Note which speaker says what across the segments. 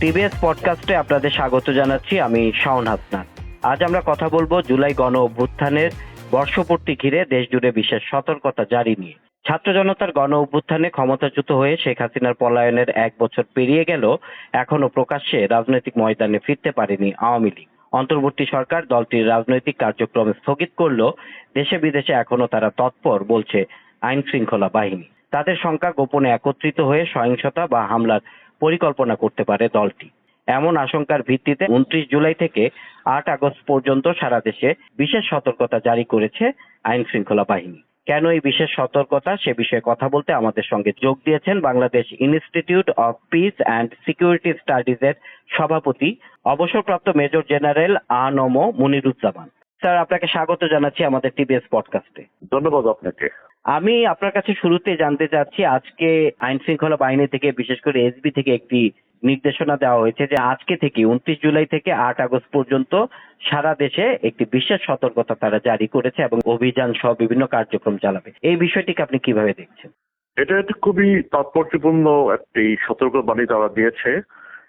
Speaker 1: TVS পডকাস্টে আপনাদের স্বাগত জানাচ্ছি, আমি শাওন হাসনান আজ আমরা কথা বলব জুলাই গণ অভ্যুত্থানের বর্ষপূর্তি ঘিরে দেশ জুড়ে বিশেষ সতর্কতা জারি নিয়ে। ছাত্র জনতার গণ অভ্যুত্থানে ক্ষমতাচ্যুত হয়ে শেখ হাসিনার পলায়নের এক বছর পেরিয়ে গেল এখনও প্রকাশ্যে রাজনৈতিক ময়দানে ফিরতে পারেনি আওয়ামী লীগ। অন্তর্বর্তী সরকার দলটির রাজনৈতিক কার্যক্রম স্থগিত করলেও দেশে বিদেশে এখনও তারা তৎপর, বলছে আইন শৃঙ্খলা বাহিনী। তাদের সংখ্যা গোপনে একত্রিত হয়ে সহিংসতা বা হামলার পরিকল্পনা করতে পারে দলটি। এমন আশঙ্কার ভিত্তিতে উনত্রিশ জুলাই থেকে আট আগস্ট পর্যন্ত সারা দেশে বিশেষ সতর্কতা জারি করেছে আইন শৃঙ্খলা বাহিনী। কেন এই বিশেষ সতর্কতা সে বিষয়ে কথা বলতে আমাদের সঙ্গে যোগ দিয়েছেন Bangladesh institute of peace and security studies এর সভাপতি, অবসরপ্রাপ্ত major general ANM Muniruzzaman. Sir, আপনাকে স্বাগত জানাচ্ছি আমাদের টিবিএস পডকাস্টে।
Speaker 2: ধন্যবাদ আপনাকে।
Speaker 1: আমি আপনার কাছে শুরুতে জানতে চাচ্ছি, আজকে আইন শৃঙ্খলা বাহিনী থেকে, বিশেষ করে এসবি থেকে একটি নির্দেশনা দেওয়া হয়েছে যে আজকে থেকে, উনত্রিশ জুলাই থেকে আট আগস্ট পর্যন্ত সারা দেশে একটি বিশেষ সতর্কতা তারা জারি করেছে এবং অভিযান সহ বিভিন্ন কার্যক্রম চালাবে। এই বিষয়টিকে আপনি কীভাবে দেখছেন?
Speaker 2: এটা একটি খুবই তাৎপর্যপূর্ণ একটি সতর্কবাণী তারা দিয়েছে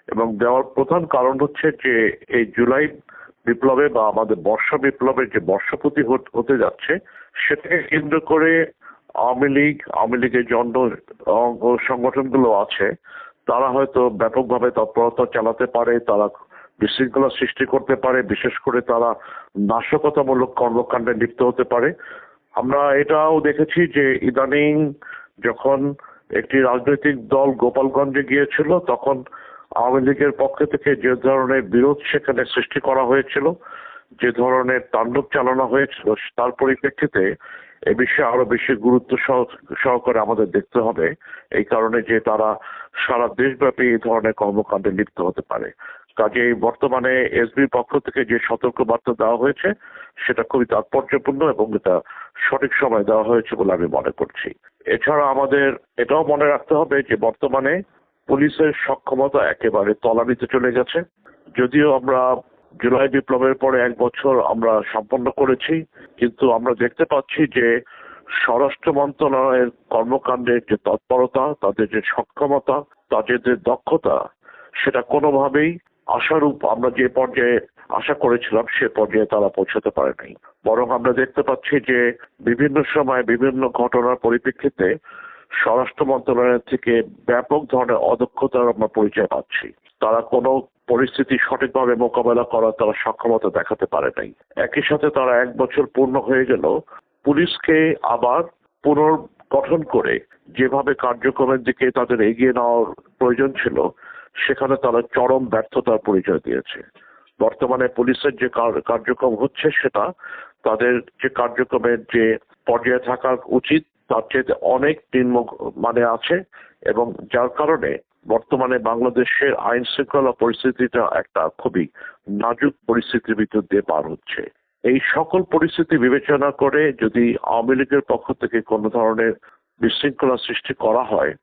Speaker 2: এবং দেওয়ার প্রধান কারণ হচ্ছে যে এই জুলাই বিপ্লবে বা আমাদের বর্ষা বিপ্লবের যে বর্ষপতি হত- হতে যাচ্ছে, সেটাকে কেন্দ্র করে আওয়ামী লীগ, আওয়ামী লীগের যে অন্য অঙ্গ সংগঠনগুলো আছে, তারা হয়তো ব্যাপকভাবে তৎপরতা চালাতে পারে, তারা বিশৃঙ্খলা সৃষ্টি করতে পারে, বিশেষ করে তারা নাশকতামূলক কর্মকাণ্ডে লিপ্ত হতে পারে। আমরা এটাও দেখেছি যে ইদানিং যখন একটি রাজনৈতিক দল গোপালগঞ্জে গিয়েছিল, তখন আওয়ামী লীগের পক্ষ থেকে যে ধরনের বিরোধ সেখানে সৃষ্টি করা হয়েছিল, যে ধরনের তাণ্ডব চালানো হয়েছিল, তার পরিপ্রেক্ষিতে এ বিষয়ে আরও বেশি গুরুত্ব সহ- সহকারে আমাদের দেখতে হবে। এই কারণে যে তারা সারা দেশব্যাপী এই ধরনের কর্মকাণ্ডে লিপ্ত হতে পারে। কাজেই বর্তমানে এসবির পক্ষ থেকে যে সতর্ক বার্তা দেওয়া হয়েছে, সেটা খুবই তাৎপর্যপূর্ণ এবং এটা সঠিক সময় দেওয়া হয়েছে বলে আমি মনে করছি। এছাড়া আমাদের এটাও মনে রাখতে হবে যে বর্তমানে পুলিশের সক্ষমতা একেবারে তলানিতে চলে গেছে। যদিও আমরা জুলাই বিপ্লবের পরে এক বছর আমরা সম্পন্ন করেছি, কিন্তু আমরা দেখতে পাচ্ছি যে স্বরাষ্ট্র মন্ত্রণালয়ের কর্মকাণ্ডের যে তৎপরতা, তাদের যে সক্ষমতা, তাদের যে দক্ষতা, সেটা কোনোভাবেই আশারূপ আমরা যে পর্যায়ে আশা করেছিলাম, সে পর্যায়ে তারা পৌঁছাতে পারে নাই বরং আমরা দেখতে পাচ্ছি যে বিভিন্ন সময় বিভিন্ন ঘটনার পরিপ্রেক্ষিতে স্বরাষ্ট্র মন্ত্রণালয় থেকে ব্যাপক ধরনের অদক্ষতার আমরা পরিচয় পাচ্ছি। তারা কোনো পরিস্থিতি সঠিকভাবে মোকাবেলা করার তারা সক্ষমতা দেখাতে পারে নাই। একই সাথে তারা এক বছর পূর্ণ হয়ে গেল, পুলিশকে আবার পুনর্গঠন করে যেভাবে কার্যক্রমের দিকে তাদের এগিয়ে নেওয়ার প্রয়োজন ছিল, সেখানে তারা চরম ব্যর্থতার পরিচয় দিয়েছে। বর্তমানে পুলিশের যে কার্যক্রম হচ্ছে সেটা তাদের যে কার্যক্রমের যে পর্যায়ে থাকা উচিত, তার চেয়ে অনেক নিম্ন মানে আছে এবং যার কারণে বর্তমানে বাংলাদেশের আইন শৃঙ্খলা পরিস্থিতিটা একটা খুবই নাজুক পরিস্থিতির ভিতর দিয়ে পার হচ্ছে। এই সকল পরিস্থিতি বিবেচনা করে যদি আওয়ামী লীগের পক্ষ থেকে কোনো ধরনের বিশৃঙ্খলা সৃষ্টি করা হয়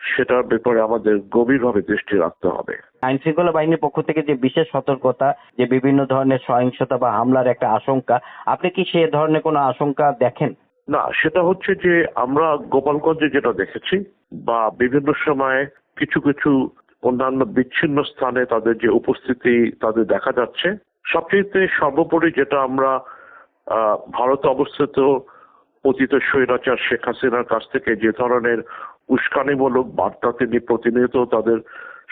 Speaker 2: সেটার ব্যাপারে আমাদের গভীরভাবে দৃষ্টি রাখতে হবে।
Speaker 1: আইন শৃঙ্খলা বাহিনীর পক্ষ থেকে যে বিশেষ সতর্কতা যে বিভিন্ন ধরনের সহিংসতা বা হামলার একটা আশঙ্কা আপনি কি সে ধরনের কোনো আশঙ্কা দেখেন?
Speaker 2: না সেটা হচ্ছে যে আমরা গোপালগঞ্জে যেটা দেখেছি বা বিভিন্ন সময় কিছু কিছু অন্যান্য বিচ্ছিন্ন স্থানে তাদের যে উপস্থিতি তাদের দেখা যাচ্ছে। সবচেয়ে সর্বোপরি যেটা আমরা ভারতে অবস্থিত অতীত স্বৈরাচার শেখ হাসিনার কাছ থেকে যে ধরনের উস্কানিমূলক বার্তা তিনি প্রতিনিয়ত তাদের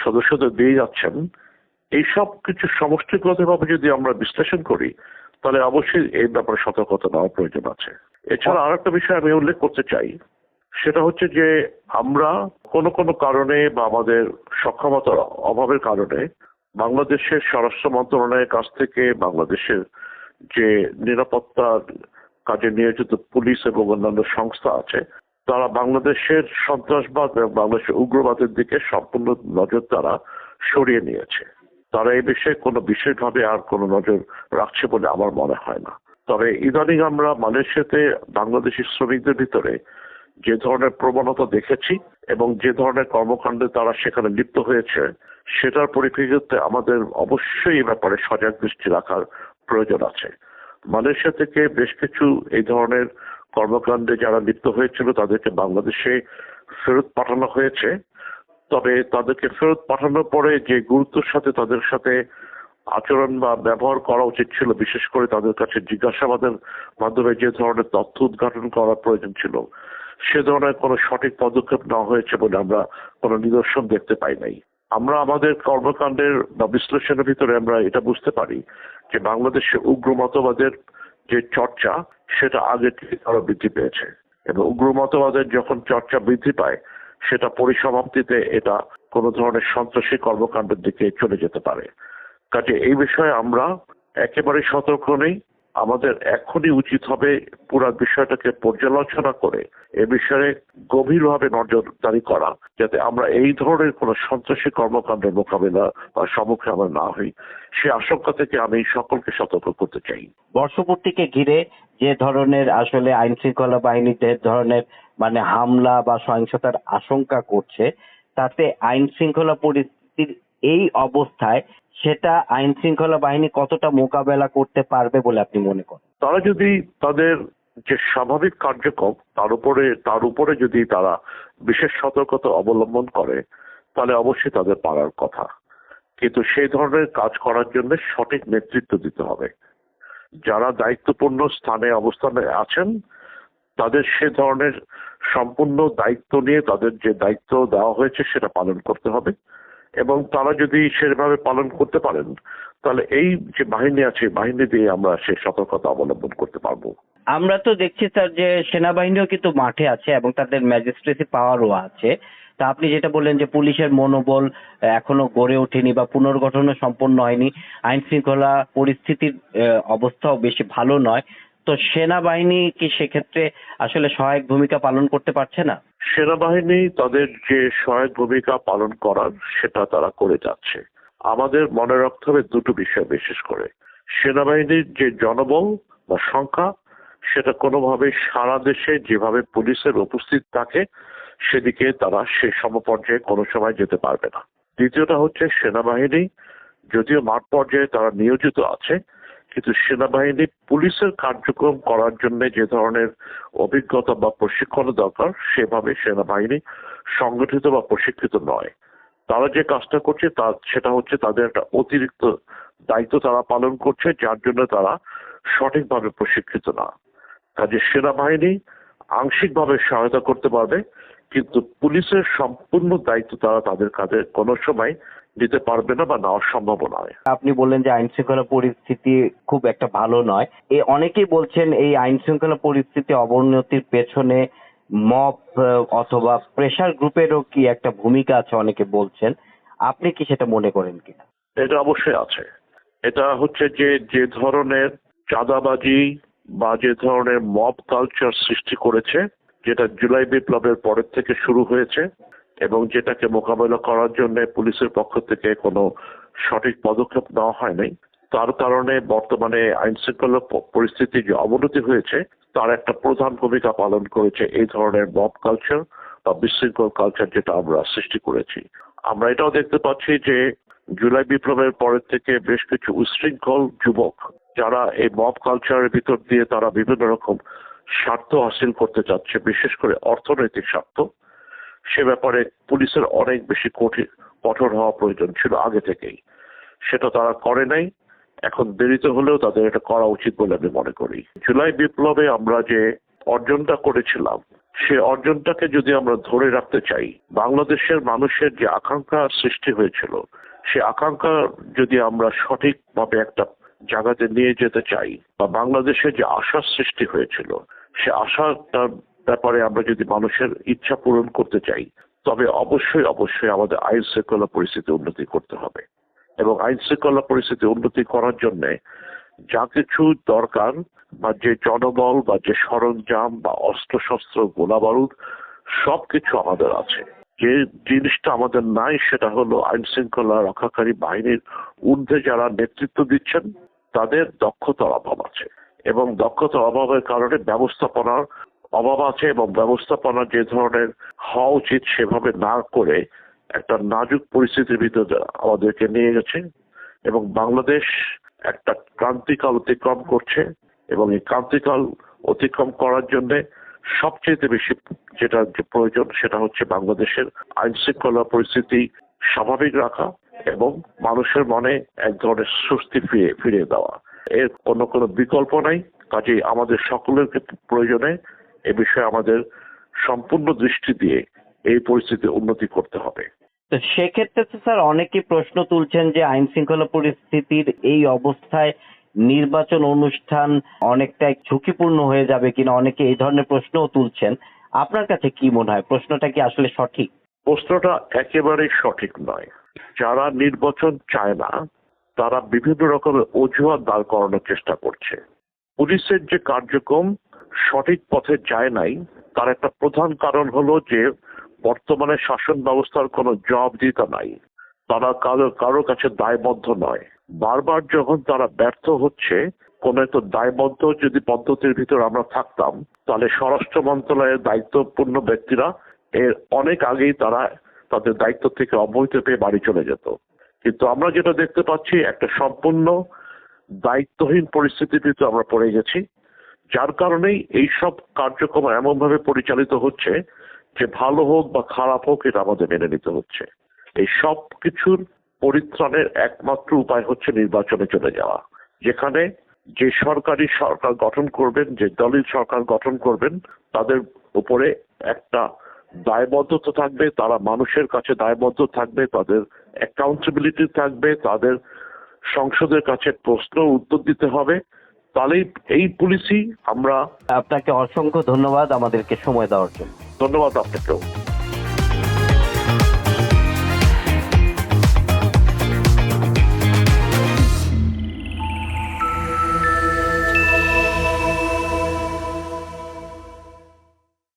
Speaker 2: সদস্যদের দিয়ে যাচ্ছেন, এইসব কিছু সমষ্টিগতভাবে যদি আমরা বিশ্লেষণ করি, তাহলে অবশ্যই এই ব্যাপারে সতর্কতা নেওয়া প্রয়োজন আছে। এছাড়া আর একটা বিষয় আমি উল্লেখ করতে চাই। সেটা হচ্ছে যে আমরা কোনো কোনো কারণে বা আমাদের সক্ষমতার অভাবের কারণে বাংলাদেশের স্বরাষ্ট্র মন্ত্রণালয়ের কাছ থেকে বাংলাদেশের যে নিরাপত্তার কাজে নিয়োজিত পুলিশ এবং অন্যান্য সংস্থা আছে, তারা বাংলাদেশের সন্ত্রাসবাদ এবং বাংলাদেশের উগ্রবাদের দিকে সম্পূর্ণ নজর তারা সরিয়ে নিয়েছে। তারা এই বিষয়ে কোনো বিশেষভাবে আর কোনো নজর রাখছে বলে আমার মনে হয় না। তবে ইদানিং আমরা মালয়েশিয়াতে বাংলাদেশি শ্রমিকদের ভিতরে যে ধরনের প্রবণতা দেখেছি এবং যে ধরনের কর্মকাণ্ডে তারা সেখানে লিপ্ত হয়েছে, সেটার পরিপ্রেক্ষিতে আমাদের অবশ্যই এই ব্যাপারে সজাগ দৃষ্টি রাখার প্রয়োজন আছে। মালয়েশিয়া থেকে বেশ কিছু এই ধরনের কর্মকাণ্ডে যারা লিপ্ত হয়েছিল, তাদেরকে বাংলাদেশে ফেরত পাঠানো হয়েছে। তবে তাদেরকে ফেরত পাঠানোর পরে যে গুরুত্বের সাথে তাদের সাথে আচরণ বা ব্যবহার করা উচিত ছিল, বিশেষ করে তাদের কাছে জিজ্ঞাসাবাদের মাধ্যমে যে ধরনের তথ্য উদ্ঘাটন করার প্রয়োজন ছিল সে ধরনের কোনো সঠিক পদক্ষেপ নেওয়া হয়েছে বলে আমরা কোনো নিদর্শন দেখতে পাই নাই। আমরা আমাদের কর্মকাণ্ডের বা বিশ্লেষণের ভিতরে আমরা এটা বুঝতে পারি যে বাংলাদেশে উগ্র মতবাদের যে চর্চা, সেটা আগে থেকে আরও বৃদ্ধি পেয়েছে এবং উগ্র মতবাদের যখন চর্চা বৃদ্ধি পায়, সেটা পরিসমাপ্তিতে এটা কোনো ধরনের সন্ত্রাসী কর্মকাণ্ডের দিকে চলে যেতে পারে। কাজে এই বিষয়ে আমরা একেবারে সতর্ক নেই। আমাদের এখনই উচিত হবে পুরো বিষয়টাকে পর্যালোচনা করে এ বিষয়ে গভীরভাবে নজরদারি করা, যাতে আমরা এই ধরনের কোনো সন্ত্রাসী কর্মকাণ্ডের মোকাবিলা বা সম্মুখে আমরা না হই। সে আশঙ্কা থেকে আমি সকলকে সতর্ক করতে চাই।
Speaker 1: বর্ষপূর্তিকে ঘিরে যে ধরনের আসলে আইন শৃঙ্খলা বাহিনী যে ধরনের মানে হামলা বা সহিংসতার আশঙ্কা করছে, তাতে আইন শৃঙ্খলা পরিস্থিতির এই অবস্থায় সেটা আইন শৃঙ্খলা বাহিনী কতটা মোকাবেলা করতে পারবে বলে আপনি মনে করেন?
Speaker 2: তারা যদি তাদের যে স্বাভাবিক কার্যক্রম, তার উপরে তার উপরে যদি তারা বিশেষ সতর্কতা অবলম্বন করে, তাহলে অবশ্যই তাদের পারার কথা। কিন্তু সেই ধরনের কাজ করার জন্য সঠিক নেতৃত্ব দিতে হবে। যারা দায়িত্বপূর্ণ স্থানে অবস্থানে আছেন, তাদের সে ধরনের সম্পূর্ণ দায়িত্ব নিয়ে তাদের যে দায়িত্ব দেওয়া হয়েছে, সেটা পালন করতে হবে। এবং তারা যদি সেভাবে পালন করতে পারেন, তাহলে এই যে বাহিনী আছে, বাহিনী দিয়ে আমরা সেই সতর্কতা অবলম্বন করতে পারব।
Speaker 1: আমরা তো দেখছি স্যার যে সেনাবাহিনীও কিন্তু মাঠে আছে এবং তাদের ম্যাজিস্ট্রেসি পাওয়ারও আছে। তা আপনি যেটা বললেন যে পুলিশের মনোবল এখনও গড়ে ওঠেনি বা পুনর্গঠনও সম্পন্ন হয়নি আইন শৃঙ্খলা পরিস্থিতির অবস্থাও বেশি ভালো নয়। তো সেনাবাহিনী কি সেক্ষেত্রে আসলে সহায়ক ভূমিকা পালন করতে পারছে না?
Speaker 2: সেনাবাহিনী তাদের যে সহায়ক ভূমিকা পালন করার, সেটা তারা করে যাচ্ছে। আমাদের মনে রাখতে হবে দুটো বিষয় বিশেষ করে। সেনাবাহিনীর যে জনবল বা সংখ্যা, সেটা কোনোভাবে সারা দেশে যেভাবে পুলিশের উপস্থিত থাকে, সেদিকে তারা সে সমপর্যায়ে কোনো সময় যেতে পারবে না। দ্বিতীয়টা হচ্ছে সেনাবাহিনী, যদিও মাঠ পর্যায়ে তারা নিয়োজিত আছে কিন্তু সেনাবাহিনী পুলিশের কার্যক্রম করার জন্য যে ধরনের অভিজ্ঞতা বা প্রশিক্ষণ দরকার, সেভাবে সেনাবাহিনী সংগঠিত বা প্রশিক্ষিত নয়। তারা যে কাজটা করছে, তা সেটা হচ্ছে তাদের একটা অতিরিক্ত দায়িত্ব তারা পালন করছে, যার জন্য তারা সঠিকভাবে প্রশিক্ষিত না। কাজে সেনাবাহিনী আংশিকভাবে সহায়তা করতে পারবে, কিন্তু পুলিশের সম্পূর্ণ দায়িত্ব তারা তাদের কাজে কোনো সময় নিতে পারবে না বা নেওয়ার সম্ভব নয়
Speaker 1: আপনি বললেন যে আইন শৃঙ্খলা পরিস্থিতি খুব একটা ভালো নয়। এ অনেকেই বলছেন এই আইন শৃঙ্খলা পরিস্থিতি অবনতির পেছনে মব অথবা প্রেশার গ্রুপেরও কি একটা ভূমিকা আছে অনেকে বলছেন। আপনি কি সেটা মনে করেন কিনা?
Speaker 2: এটা অবশ্যই আছে। এটা হচ্ছে যে যে ধরনের চাঁদাবাজি বা যে ধরনের মব কালচার সৃষ্টি করেছে যেটা জুলাই বিপ্লবের পরের থেকে শুরু হয়েছে এবং যেটাকে মোকাবেলা করার জন্য পুলিশের পক্ষ থেকে কোনো সঠিক পদক্ষেপ নেওয়া হয় নাই তার কারণে বর্তমানে আইন শৃঙ্খলা পরিস্থিতি যে অবনতি হয়েছে, তার একটা প্রধান ভূমিকা পালন করেছে এই ধরনের মব কালচার বা বিশৃঙ্খল কালচার যেটা আমরা সৃষ্টি করেছি। আমরা এটাও দেখতে পাচ্ছি যে জুলাই বিপ্লবের পরের থেকে বেশ কিছু উশৃঙ্খল যুবক, যারা এই মব কালচারের ভিতর দিয়ে তারা বিভিন্ন রকম স্বার্থ হাসিল করতে চাচ্ছে, বিশেষ করে অর্থনৈতিক স্বার্থ। সে ব্যাপারে পুলিশের অনেক বেশি কঠিন, কঠোর হওয়া প্রয়োজন ছিল আগে থেকেই। সেটা তারা করে নাই। এখন দেরিতে হলেও তাদের এটা করা উচিত বলে আমি মনে করি। জুলাই বিপ্লবে আমরা যে অর্জনটা করেছিলাম, সে অর্জনটাকে যদি আমরা ধরে রাখতে চাই, বাংলাদেশের মানুষের যে আকাঙ্ক্ষা সৃষ্টি হয়েছিল, সে আকাঙ্ক্ষা যদি আমরা সঠিকভাবে একটা জায়গাতে নিয়ে যেতে চাই, বা বাংলাদেশে যে আশার সৃষ্টি হয়েছিল, সে আশাটার ব্যাপারে আমরা যদি মানুষের ইচ্ছা পূরণ করতে চাই, তবে অবশ্যই অবশ্যই আমাদের আইন শৃঙ্খলা পরিস্থিতি উন্নতি করতে হবে। এবং আইন শৃঙ্খলা পরিস্থিতি উন্নতি করার জন্য যা কিছু দরকার, বা যে জনবল, বা যে সরঞ্জাম, বা অস্ত্রশস্ত্র গোলা বারুদ সবকিছু আমাদের আছে। যে জিনিসটা আমাদের নাই, সেটা হলো আইন শৃঙ্খলা রক্ষাকারী বাহিনীর ঊর্ধ্বে যারা নেতৃত্ব দিচ্ছেন, তাদের দক্ষতার অভাব আছে। এবং দক্ষতার অভাবের কারণে ব্যবস্থাপনার অভাব আছে এবং ব্যবস্থাপনা যে ধরনের হওয়া উচিত সেভাবে না করে একটা নাজুক পরিস্থিতির ভিতরে আমাদেরকে নিয়ে গেছে এবং বাংলাদেশ একটা ক্রান্তিকাল অতিক্রম করছে এবং এই ক্রান্তিকাল অতিক্রম করার জন্য সবচেয়ে বেশি যেটা যে প্রয়োজন সেটা হচ্ছে বাংলাদেশের আইন শৃঙ্খলা পরিস্থিতি স্বাভাবিক রাখা এবং মানুষের মনে এক ধরনের স্বস্তি ফিরে ফিরিয়ে দেওয়া। এর অন্য কোনো বিকল্প নাই। কাজেই আমাদের সকলের প্রয়োজনে এ বিষয়ে আমাদের সম্পূর্ণ দৃষ্টি দিয়ে এই পরিস্থিতির উন্নতি করতে হবে।
Speaker 1: সেক্ষেত্রে তো স্যার অনেকেই প্রশ্ন তুলছেন যে আইন শৃঙ্খলা পরিস্থিতির এই অবস্থায় নির্বাচন অনুষ্ঠান অনেকটাই ঝুঁকিপূর্ণ হয়ে যাবে কিনা অনেকে এই ধরনের প্রশ্নও তুলছেন। আপনার কাছে কি মনে হয়? প্রশ্নটা কি আসলে সঠিক?
Speaker 2: প্রশ্নটা একেবারেই সঠিক নয়। যারা নির্বাচন চায় না তারা বিভিন্ন রকমের অজুহাত দাঁড় করানোর চেষ্টা করছে। পুলিশের যে কার্যক্রম সঠিক পথে যায় নাই, তার একটা প্রধান কারণ হলো যে বর্তমানে শাসন ব্যবস্থার কোনো জবাবদিহিতা নাই। তারা কারও কারও কাছে দায়বদ্ধ নয়। বারবার যখন তারা ব্যর্থ হচ্ছে, কোন একটা দায়বদ্ধ যদি পদ্ধতির ভিতর আমরা থাকতাম, তাহলে স্বরাষ্ট্র মন্ত্রণালয়ের দায়িত্বপূর্ণ ব্যক্তিরা এর অনেক আগেই তারা তাদের দায়িত্ব থেকে অবহিত পেয়ে বাড়ি চলে যেত। কিন্তু আমরা যেটা দেখতে পাচ্ছি, একটা সম্পূর্ণ দায়িত্বহীন পরিস্থিতির ভিতরে আমরা পড়ে গেছি। যার কারণেই এই সব কার্যক্রম এমনভাবে পরিচালিত হচ্ছে যে ভালো হোক বা খারাপ হোক, এটা আমাদের মেনে নিতে হচ্ছে। এই সব কিছুর পরিত্রাণের একমাত্র উপায় হচ্ছে নির্বাচনে চলে যাওয়া, যেখানে যে সরকারি সরকার গঠন করবেন, যে দলিল সরকার গঠন করবেন, তাদের উপরে একটা দায়বদ্ধতা থাকবে, তারা মানুষের কাছে দায়বদ্ধ থাকবে, তাদের অ্যাকাউন্টেবিলিটি থাকবে, তাদের সংসদের কাছে প্রশ্ন উত্তর দিতে হবে তাহলেই এই পুলিশই আমরা
Speaker 1: আপনাকে অসংখ্য ধন্যবাদ আমাদেরকে সময় দেওয়ার জন্য।
Speaker 2: ধন্যবাদ আপনাকেও।